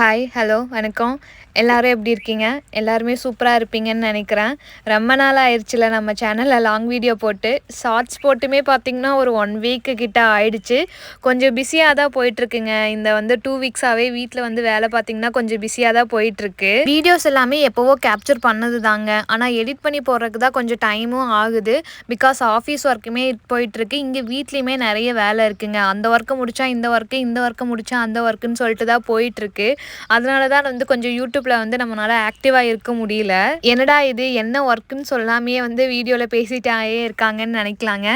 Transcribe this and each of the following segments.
Hi hello வணக்கம். எல்லாரும் எப்படி இருக்கீங்க? எல்லாருமே சூப்பராக இருப்பீங்கன்னு நினைக்கிறேன். ரொம்ப நாள் ஆயிடுச்சுல நம்ம சேனலில் லாங் வீடியோ போட்டு. ஷார்ட்ஸ் போட்டுமே பார்த்திங்கன்னா ஒரு ஒன் வீக்கு கிட்ட ஆயிடுச்சு. கொஞ்சம் பிஸியாக தான் போயிட்டுருக்குங்க. இந்த வந்து டூ வீக்ஸாகவே வீட்டில் வந்து வேலை பார்த்திங்கன்னா கொஞ்சம் பிஸியாக தான் போயிட்டுருக்கு. வீடியோஸ் எல்லாமே எப்போவோ கேப்சர் பண்ணது தாங்க ஆனால் எடிட் பண்ணி போடுறதுக்கு தான் கொஞ்சம் டைமும் ஆகுது. பிகாஸ் ஆஃபீஸ் ஒர்க்குமே போயிட்டுருக்கு. இங்கே வீட்லேயுமே நிறைய வேலை இருக்குங்க. அந்த ஒர்க்கை முடித்தா இந்த ஒர்க்கு இந்த ஒர்க்கை முடித்தா அந்த ஒர்க்குன்னு சொல்லிட்டு தான் போயிட்டுருக்கு. அதனால தான் வந்து கொஞ்சம் யூடியூப்பில் வந்து நம்மளால ஆக்டிவாக இருக்க முடியல. என்னடா இது? என்ன ஒர்க்குன்னு சொல்லாமையே வந்து வீடியோவில் பேசிட்டாயே இருக்காங்கன்னு நினைக்கலாங்க.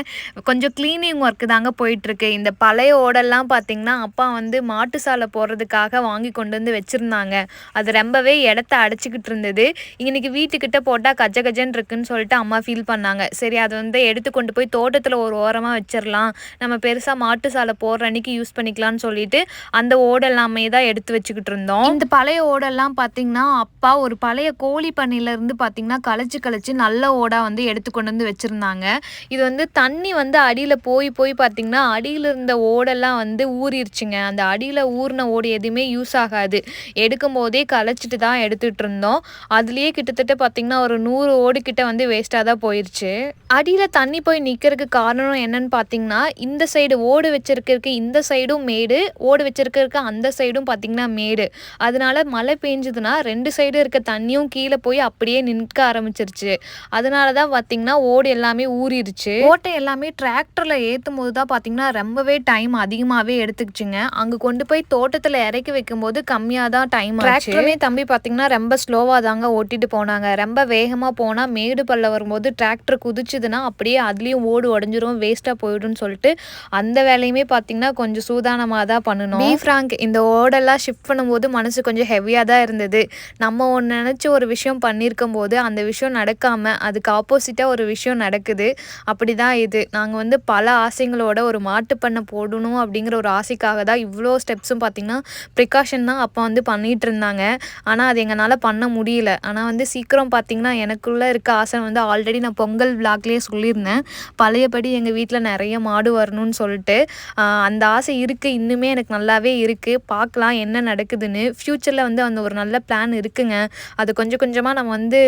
கொஞ்சம் க்ளீனிங் ஒர்க்கு தாங்க போயிட்டுருக்கு. இந்த பழைய ஓடெல்லாம் பார்த்தீங்கன்னா அப்பா வந்து மாட்டு சாலை போடுறதுக்காக வாங்கி கொண்டு வந்து வச்சுருந்தாங்க. அது ரொம்பவே இடத்த அடைச்சிக்கிட்டு இருந்தது. இன்னைக்கு வீட்டுக்கிட்ட போட்டால் கஜ கஜன்னு இருக்குன்னு சொல்லிட்டு அம்மா ஃபீல் பண்ணாங்க. சரி அதை வந்து எடுத்து கொண்டு போய் தோட்டத்தில் ஒரு ஓரமாக வச்சிடலாம் நம்ம பெருசாக மாட்டு சாலை போடுற அன்னைக்கு யூஸ் பண்ணிக்கலாம்னு சொல்லிட்டு அந்த ஓடெல்லாமே தான் எடுத்து வச்சுக்கிட்டு இருந்தோம். இந்த பழைய ஓடெல்லாம் பார்த்தீங்கன்னா அப்பா ஒரு பழைய கோழி பண்ணையிலேருந்து பார்த்தீங்கன்னா களைச்சி களைச்சு நல்ல ஓடா வந்து எடுத்து கொண்டு வந்து வச்சுருந்தாங்க. இது வந்து தண்ணி வந்து அடியில் போய் போய் பார்த்தீங்கன்னா அடியில் இருந்த ஓடெல்லாம் வந்து ஊறிடுச்சுங்க அந்த அடியில் ஊறின ஓடு எதுவுமே யூஸ் ஆகாது. எடுக்கும் போதே களைச்சிட்டு தான் எடுத்துகிட்டு இருந்தோம். அதுலேயே கிட்டத்தட்ட பார்த்தீங்கன்னா ஒரு நூறு ஓடு கிட்ட வந்து வேஸ்ட்டாக தான் போயிடுச்சு அடியில் தண்ணி போய் நிற்கிறதுக்கு காரணம் என்னன்னு பார்த்தீங்கன்னா இந்த சைடு ஓடு வச்சிருக்கிறதுக்கு இந்த சைடும் மேடு ஓடு வச்சிருக்கிறதுக்கு அந்த சைடும் பார்த்தீங்கன்னா மேடு. அதனால மழை பெஞ்சதுன்னா ரெண்டு சைடு இருக்க தண்ணியும் கீழே போய் அப்படியே நிற்க ஆரம்பிச்சிருச்சு. அதனால தான் பார்த்தீங்கன்னா ஓடு எல்லாமே ஊறிடுச்சு ஓட்டை எல்லாமே டிராக்டரில் ஏற்றும் போது தான் பார்த்தீங்கன்னா ரொம்பவே டைம் அதிகமாகவே எடுத்துக்கிச்சுங்க. அங்கே கொண்டு போய் தோட்டத்தில் இறக்கி வைக்கும்போது கம்மியாக தான் டைம் டிராக்டருமே தம்பி பார்த்தீங்கன்னா ரொம்ப ஸ்லோவாக தாங்க ஓட்டிட்டு போனாங்க. ரொம்ப வேகமாக போனால் மேடு பல்ல வரும்போது டிராக்டர் குதிச்சுதுன்னா அப்படியே அதுலேயும் ஓடு உடஞ்சிரும் வேஸ்ட்டாக போயிடும்னு சொல்லிட்டு அந்த வேலையுமே பார்த்தீங்கன்னா கொஞ்சம் சூதானமாக தான் பண்ணணும். பி ஃப்ராங்க் இந்த ஓடெல்லாம் ஷிஃப்ட் பண்ணும்போது மனசு கொஞ்சம் ஹெவியாக தான் இருந்தது. நம்ம ஒன்று நினச்சி ஒரு விஷயம் பண்ணியிருக்கும் போது அந்த விஷயம் நடக்காமல் அதுக்கு ஆப்போசிட்டாக ஒரு விஷயம் நடக்குது. அப்படி தான் இது. நாங்கள் வந்து பல ஆசைங்களோட ஒரு மாட்டு பண்ணை போடணும் அப்படிங்கிற ஒரு ஆசைக்காக தான் இவ்வளோ ஸ்டெப்ஸும் பார்த்திங்கன்னா ப்ரிகாஷன் தான் அப்போ வந்து பண்ணிகிட்டு இருந்தாங்க. ஆனால் அது எங்களால் பண்ண முடியல. ஆனால் வந்து சீக்கிரம் பார்த்திங்கன்னா எனக்குள்ளே இருக்க ஆசை வந்து ஆல்ரெடி நான் பொங்கல் விளாக்லேயே சொல்லியிருந்தேன். பழையபடி எங்கள் வீட்டில் நிறைய மாடு வரணும்னு சொல்லிட்டு அந்த ஆசை இருக்குது இன்னுமே எனக்கு நல்லாவே இருக்குது பார்க்கலாம் என்ன நடக்குது போகுதுன்னு ஃப்யூச்சரில் வந்து அந்த ஒரு நல்ல பிளான் இருக்குங்க. அது கொஞ்சம் கொஞ்சமாக நம்ம வந்து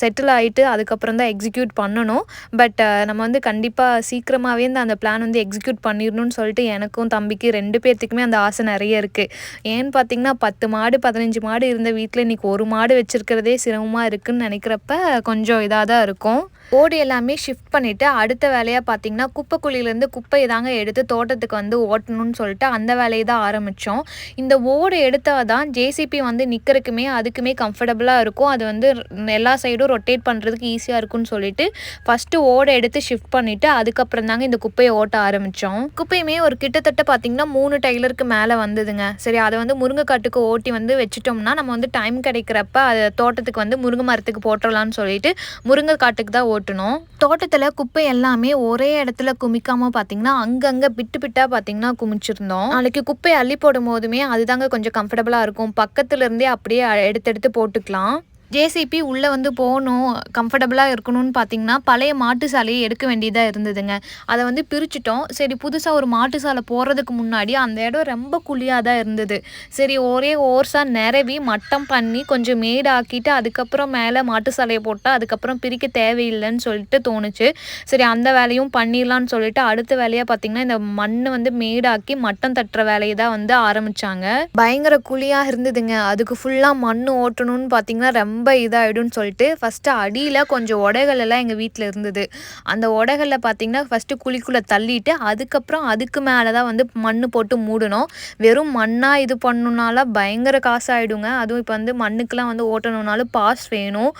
செட்டில் ஆகிட்டு அதுக்கப்புறம் தான் எக்ஸிக்யூட் பண்ணணும். பட் நம்ம வந்து கண்டிப்பாக சீக்கிரமாகவே இந்த அந்த பிளான் வந்து எக்ஸிக்யூட் பண்ணிடணும்னு சொல்லிட்டு எனக்கும் தம்பிக்கு ரெண்டு பேர்த்துக்குமே அந்த ஆசை நிறைய இருக்குது ஏன்னு பார்த்தீங்கன்னா பத்து மாடு பதினஞ்சு மாடு இருந்த வீட்டில் இன்றைக்கி ஒரு மாடு வச்சுருக்கிறதே சிரமமாக இருக்குன்னு நினைக்கிறப்ப கொஞ்சம் இதாக தான் இருக்கும். ஓடு எல்லாமே ஷிஃப்ட் பண்ணிவிட்டு அடுத்த வேலையாக பார்த்தீங்கன்னா குப்பை குழியிலேருந்து குப்பையை தாங்க எடுத்து தோட்டத்துக்கு வந்து ஓட்டணும்னு சொல்லிட்டு அந்த வேலையை தான் ஆரம்பித்தோம் இந்த ஓ ஓடு எடுத்தால் தான் ஜேசிபி வந்து நிற்கிறதுக்குமே அதுக்குமே கம்ஃபர்டபுளாக இருக்கும். அது வந்து எல்லா சைடும் ரொட்டேட் பண்ணுறதுக்கு ஈஸியாக இருக்கும்னு சொல்லிட்டு ஃபஸ்ட்டு ஓடை எடுத்து ஷிஃப்ட் பண்ணிவிட்டு அதுக்கப்புறம் தாங்க இந்த குப்பையை ஓட்ட ஆரம்பித்தோம் குப்பையுமே ஒரு கிட்டத்தட்ட பார்த்திங்கன்னா மூணு டைலருக்கு மேலே வந்ததுங்க. சரி அதை வந்து முருங்கைக்காட்டுக்கு ஓட்டி வந்து வச்சுட்டோம்னா நம்ம வந்து டைம் கிடைக்கிறப்ப அது தோட்டத்துக்கு வந்து முருங்கை மரத்துக்கு போட்டுடலாம்னு சொல்லிட்டு முருங்கைக்காட்டுக்கு தான் ஓட்டணும் தோட்டத்தில் குப்பை எல்லாமே ஒரே இடத்துல குமிக்காமல் பார்த்தீங்கன்னா அங்கங்கே பிட்டு பிட்டாக பார்த்திங்கன்னா குமிச்சிருந்தோம். நாளைக்கு குப்பை அள்ளி போடும் போதுமே அதுதாங்க கொஞ்சம் கம்ஃபர்டபுளாக இருக்கும். பக்கத்துல இருந்தே அப்படியே எடுத்து எடுத்து போட்டுக்கலாம். ஜேசிபி உள்ளே வந்து போகணும் கம்ஃபர்டபுளாக இருக்கணும்னு பார்த்தீங்கன்னா பழைய மாட்டு சாலையை எடுக்க வேண்டியதாக இருந்ததுங்க. அதை வந்து பிரிச்சுட்டோம். சரி புதுசாக ஒரு மாட்டு சாலை போகிறதுக்கு முன்னாடி அந்த இடம் ரொம்ப குழியாக தான் இருந்தது. சரி ஒரே ஓர்ஸாக நிரவி மட்டம் பண்ணி கொஞ்சம் மேடாக்கிட்டு அதுக்கப்புறம் மேலே மாட்டு சாலையை போட்டால் அதுக்கப்புறம் பிரிக்க தேவையில்லைன்னு சொல்லிட்டு தோணுச்சு. சரி அந்த வேலையும் பண்ணிடலான்னு சொல்லிட்டு அடுத்த வேலையாக பார்த்தீங்கன்னா இந்த மண் வந்து மேடாக்கி மட்டம் தட்டுற வேலையை தான் வந்து ஆரம்பிச்சாங்க. பயங்கர குழியாக இருந்ததுங்க. அதுக்கு ஃபுல்லாக மண் ஓட்டணும்னு பார்த்தீங்கன்னா ரொம்ப ரொம்ப இதாகிடும்னு சொல்லிட்டு ஃபஸ்ட்டு அடியில் கொஞ்சம் உடைகள் எல்லாம் எங்கள் வீட்டில் இருந்தது. அந்த உடைகளில் பார்த்தீங்கன்னா ஃபஸ்ட்டு குழிக்குள்ளே தள்ளிட்டு அதுக்கப்புறம் அதுக்கு மேலே தான் வந்து மண் போட்டு மூடணும். வெறும் மண்ணாக இது பண்ணணுனால பயங்கர காசு ஆகிடுங்க அதுவும் இப்போ வந்து மண்ணுக்கெலாம் வந்து ஓட்டணுனாலும் பாஸ் வேணும்.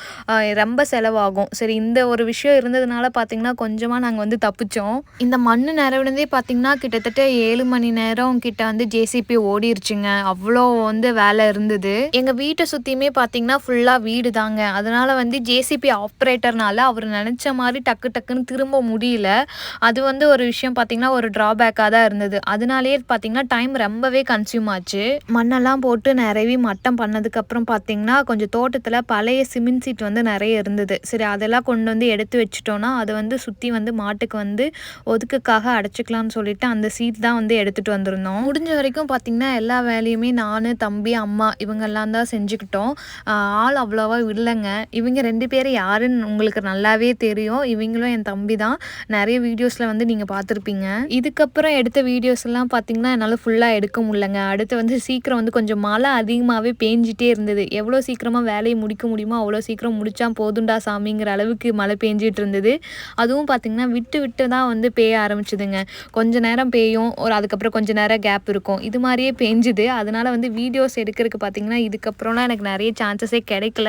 ரொம்ப செலவாகும். சரி இந்த ஒரு விஷயம் இருந்ததுனால பார்த்தீங்கன்னா கொஞ்சமாக நாங்கள் வந்து தப்பிச்சோம். இந்த மண் நிறவினதே பார்த்தீங்கன்னா கிட்டத்தட்ட ஏழு மணி நேரம் கிட்ட வந்து ஜேசிபி ஓடிருச்சுங்க. அவ்வளோ வந்து வேலை இருந்தது. எங்கள் வீட்டை சுற்றியுமே பார்த்தீங்கன்னா ஃபுல்லாக வீடு தாங்க அதனால் வந்து ஜேசிபி ஆப்ரேட்டர்னால அவர் நினச்ச மாதிரி டக்கு டக்குன்னு திரும்ப முடியல. அது வந்து ஒரு விஷயம் பார்த்திங்கன்னா ஒரு ட்ராபேக்காக தான் இருந்தது. அதனாலேயே பார்த்திங்கன்னா டைம் ரொம்பவே கன்சியூம் ஆச்சு. மண்ணெல்லாம் போட்டு நிறவி மட்டம் பண்ணதுக்கப்புறம் பார்த்திங்கன்னா கொஞ்சம் தோட்டத்தில் பழைய சிமெண்ட் சீட் வந்து நிறைய இருந்தது. சரி அதெல்லாம் கொண்டு வந்து எடுத்து வச்சிட்டோன்னா அதை வந்து சுற்றி வந்து மாட்டுக்கு வந்து ஒதுக்குக்காக அடைச்சிக்கலாம்னு சொல்லிட்டு அந்த சீட் தான் வந்து எடுத்துகிட்டு வந்திருந்தோம். முடிஞ்ச வரைக்கும் பார்த்திங்கன்னா எல்லா வேலையுமே நான் தம்பி அம்மா இவங்கெல்லாம் தான் செஞ்சுக்கிட்டோம். ஆள் அவ்வளோ அவ்வளோவா இல்லைங்க. இவங்க ரெண்டு பேரும் யாருன்னு உங்களுக்கு நல்லாவே தெரியும். இவங்களும் என் தம்பி தான் நிறைய வீடியோஸில் வந்து நீங்கள் பார்த்துருப்பீங்க. இதுக்கப்புறம் எடுத்த வீடியோஸ் எல்லாம் பார்த்தீங்கன்னா என்னால் ஃபுல்லாக எடுக்க முடியலங்க. அடுத்து வந்து சீக்கிரம் வந்து கொஞ்சம் மழை அதிகமாகவே பேஞ்சிட்டே இருந்தது. எவ்வளோ சீக்கிரமாக வேலையை முடிக்க முடியுமோ அவ்வளோ சீக்கிரம் முடித்தா போதுண்டா சாமிங்கிற அளவுக்கு மழை பேஞ்சிட்டு இருந்தது. அதுவும் பார்த்திங்கன்னா விட்டு விட்டு தான் வந்து பேய ஆரம்பிச்சுதுங்க. கொஞ்ச நேரம் பேயும் ஒரு அதுக்கப்புறம் கொஞ்ச நேரம் கேப் இருக்கும். இது மாதிரியே பேஞ்சுது. அதனால வந்து வீடியோஸ் எடுக்கிறதுக்கு பார்த்திங்கன்னா இதுக்கப்புறம்லாம் எனக்கு நிறைய சான்சஸே கிடைக்கல.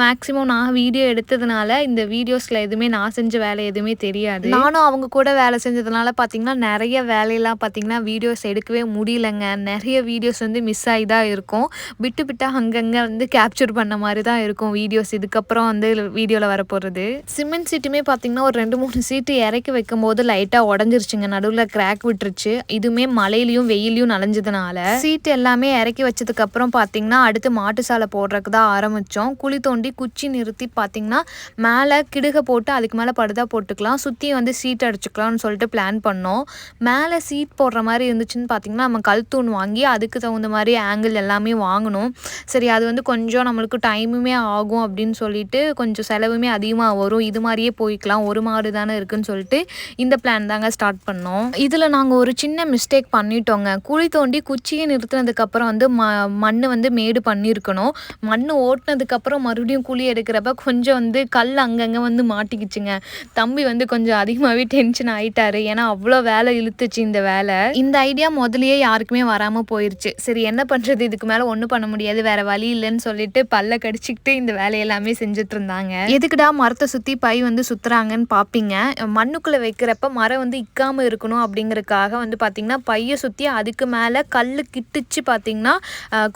மேக்ஸிமம் நான் வீடியோ எடுத்ததுனால இந்த வீடியோஸில் எதுவுமே நான் செஞ்ச வேலை எதுவுமே தெரியாது. நானும் அவங்க கூட வேலை செஞ்சதுனால பார்த்திங்கன்னா நிறைய வேலையெல்லாம் பார்த்திங்கன்னா வீடியோஸ் எடுக்கவே முடியலங்க. நிறைய வீடியோஸ் வந்து மிஸ் ஆகி தான் இருக்கும். விட்டு விட்டா அங்கங்கே வந்து கேப்சர் பண்ண மாதிரி தான் இருக்கும் வீடியோஸ் இதுக்கப்புறம் வந்து வீடியோவில் வரப்போகிறது சிமெண்ட் சீட்டுமே பார்த்திங்கன்னா ஒரு ரெண்டு மூணு சீட்டு இறக்கி வைக்கும் போது லைட்டாக உடஞ்சிருச்சுங்க. நடுவில் கிராக் விட்டுருச்சு. இதுவுமே மழையிலையும் வெயிலையும் நனைஞ்சதுனால. சீட்டு எல்லாமே இறக்கி வச்சதுக்கப்புறம் பார்த்திங்கன்னா அடுத்து மாட்டு சாலை போடுறதுக்கு தான் ஆரம்பித்தோம் குழி தோண்டி குச்சி நிறுத்தி பார்த்திங்கன்னா மேலே கிடுகை போட்டு அதுக்கு மேலே படுதா போட்டுக்கலாம். சுற்றி வந்து சீட் அடிச்சுக்கலாம்னு சொல்லிட்டு பிளான் பண்ணோம். மேலே சீட் போடுற மாதிரி இருந்துச்சுன்னு பார்த்திங்கன்னா நம்ம கல் தூண் வாங்கி அதுக்கு தகுந்த மாதிரி ஆங்கிள் எல்லாமே வாங்கணும். சரி அது வந்து கொஞ்சம் நம்மளுக்கு டைமுமே ஆகும் அப்படின்னு சொல்லிட்டு கொஞ்சம் செலவுமே அதிகமாக வரும். இது மாதிரியே போய்க்கலாம். ஒரு மாடு தானே இருக்குன்னு சொல்லிட்டு இந்த பிளான் தாங்க ஸ்டார்ட் பண்ணோம். இதில் நாங்கள் ஒரு சின்ன மிஸ்டேக் பண்ணிட்டோங்க. குழி தோண்டி குச்சியை நிறுத்தினதுக்கப்புறம் வந்து ம மண் வந்து மேடு பண்ணியிருக்கணும். மண் ஓட்டினதுக்கப்புறம் மறுபடியும் குழி எடுக்கிறப்ப கொஞ்சம் வந்து கல் அங்கங்கே வந்து மாட்டிக்கிச்சுங்க. தம்பி வந்து கொஞ்சம் அதிகமாகவே டென்ஷன் ஆகிட்டாரு ஏன்னா அவ்வளோ வேலை இழுத்துச்சு இந்த வேலை. இந்த ஐடியா முதலியே யாருக்குமே வராமல் போயிருச்சு. சரி என்ன பண்ணுறது இதுக்கு மேலே ஒன்றும் பண்ண முடியாது. வேற வழி இல்லைன்னு சொல்லிட்டு பல்ல கடிச்சிக்கிட்டு இந்த வேலையெல்லாமே செஞ்சுட்டு இருந்தாங்க. எதுக்குடா மரத்தை சுற்றி பை வந்து சுற்றுறாங்கன்னு பார்ப்பீங்க மண்ணுக்குள்ளே வைக்கிறப்ப மரம் வந்து இக்காமல் இருக்கணும் அப்படிங்கிறதுக்காக வந்து பார்த்திங்கன்னா பையை சுற்றி அதுக்கு மேலே கல் கிட்டுச்சு பார்த்திங்கன்னா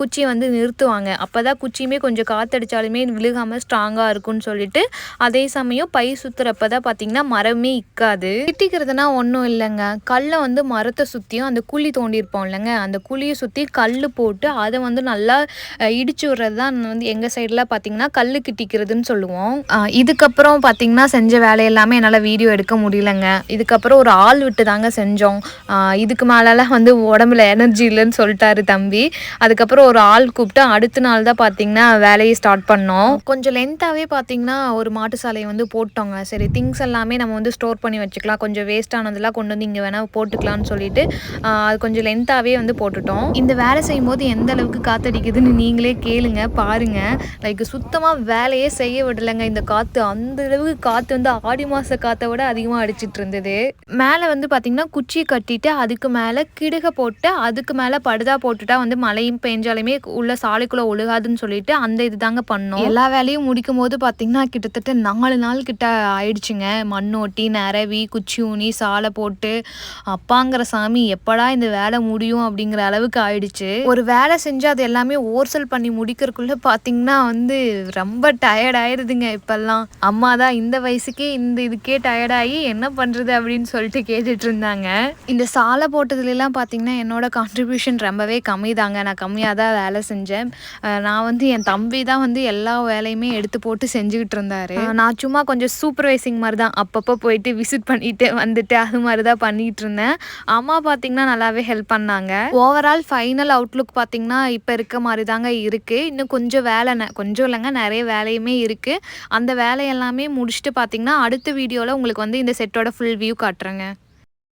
குச்சியை வந்து நிறுத்துவாங்க. அப்போ தான் குச்சியுமே கொஞ்சம் அடித்தாலுமே விழுகாமல் ஸ்ட்ராங்காக இருக்கும்னு சொல்லிட்டு அதே சமயம் பை சுற்றுறப்ப தான் பார்த்திங்கன்னா மரமே இக்காது கிட்டிக்கிறதுனா ஒன்றும் இல்லைங்க. கல்லை வந்து மரத்தை சுற்றியும் அந்த குழி தோண்டியிருப்போம் இல்லைங்க. அந்த குழியை சுற்றி கல் போட்டு அதை வந்து நல்லா இடிச்சு விடுறது தான் வந்து எங்கள் சைடில் பார்த்திங்கன்னா கல் கிட்டிக்கிறதுன்னு சொல்லுவோம். இதுக்கப்புறம் பார்த்திங்கன்னா செஞ்ச வேலையெல்லாமே என்னால் வீடியோ எடுக்க முடியலங்க. இதுக்கப்புறம் ஒரு ஆள் விட்டு தாங்க செஞ்சோம். இதுக்கு மேலெலாம் வந்து உடம்புல எனர்ஜி இல்லைன்னு சொல்லிட்டாரு தம்பி. அதுக்கப்புறம் ஒரு ஆள் கூப்பிட்டு அடுத்த நாள் தான் பார்த்தீங்கன்னா வேலையை ஸ்டார்ட் பண்ணோம். கொஞ்சம் லென்த்தாகவே பார்த்தீங்கன்னா ஒரு மாட்டு சாலையை வந்து போட்டோங்க. சரி திங்ஸ் எல்லாமே நம்ம வந்து ஸ்டோர் பண்ணி வச்சுக்கலாம். கொஞ்சம் வேஸ்ட் ஆனதெல்லாம் கொண்டு வந்து இங்கே வேணால் போட்டுக்கலாம்னு சொல்லிட்டு அது கொஞ்சம் லென்த்தாகவே வந்து போட்டுட்டோம். இந்த வேலை செய்யும் போது எந்த அளவுக்கு காத்தடிக்குதுன்னு நீங்களே கேளுங்க பாருங்க. லைக் சுத்தமாக வேலையே செய்ய விடலைங்க இந்த காற்று அந்த அளவுக்கு காற்று வந்து ஆடி மாத காற்றை விட அதிகமாக அடிச்சிட்டு இருந்தது. மேலே வந்து பார்த்திங்கன்னா குச்சி கட்டிட்டு அதுக்கு மேலே கிடுக போட்டு அதுக்கு மேலே படுதா போட்டுட்டா வந்து மழையும் பெஞ்சாலுமே உள்ள சாலைக்குள்ளே ஒழுகாதுன்னு சொல்லிட்டு அந்த இது தாங்க பண்ணோம். எல்லா வேலையும் முடிக்கும் போது பார்த்திங்கன்னா கிட்டத்தட்ட நாலு நாள் கிட்ட ஆயிடுச்சுங்க. மண்ணோட்டி நிரவி குச்சி ஊனி சாலை போட்டு அப்பாங்கிற சாமி எப்படா இந்த வேலை முடியும் அப்படிங்கிற அளவுக்கு ஆயிடுச்சு. ஒரு வேலை செஞ்சு அது எல்லாமே ஓர்சல் பண்ணி முடிக்கிறதுக்குள்ள பார்த்தீங்கன்னா வந்து ரொம்ப டயர்ட் ஆயிடுதுங்க இப்பெல்லாம். அம்மா தான் இந்த வயசுக்கே இந்த இதுக்கே டயர்டாகி என்ன பண்ணுறது அப்படின்னு சொல்லிட்டு கேட்டுட்டு இருந்தாங்க. இந்த சாலை போட்டதுலலாம் பார்த்தீங்கன்னா என்னோட கான்ட்ரிபியூஷன் ரொம்பவே கம்மி தாங்க நான் கம்மியாக தான் வேலை செஞ்சேன். நான் வந்து என் தம்பி தான் வந்து எல்லா வேலையுமே எடுத்து போட்டு செஞ்சுக்கிட்டு இருந்தாரு. நான் சும்மா கொஞ்சம் சூப்பர்வைசிங் மாதிரி தான் அப்பப்போ போயிட்டு விசிட் பண்ணிட்டு வந்துட்டு அது மாதிரி தான் பண்ணிட்டு இருந்தேன். அம்மா பார்த்தீங்கன்னா நல்லாவே ஹெல்ப் பண்ணாங்க. ஓவரால் ஃபைனல் அவுட்லுக் பார்த்தீங்கன்னா இப்போ இருக்க மாதிரி தாங்க இருக்குது இன்னும் கொஞ்சம் வேலை கொஞ்சம் இல்லைங்க நிறைய வேலையுமே இருக்குது அந்த வேலையெல்லாமே முடிச்சுட்டு பார்த்தீங்கன்னா அடுத்த வீடியோவில் உங்களுக்கு வந்து இந்த செட்டோட ஃபுல் வியூ காட்டுறேங்க.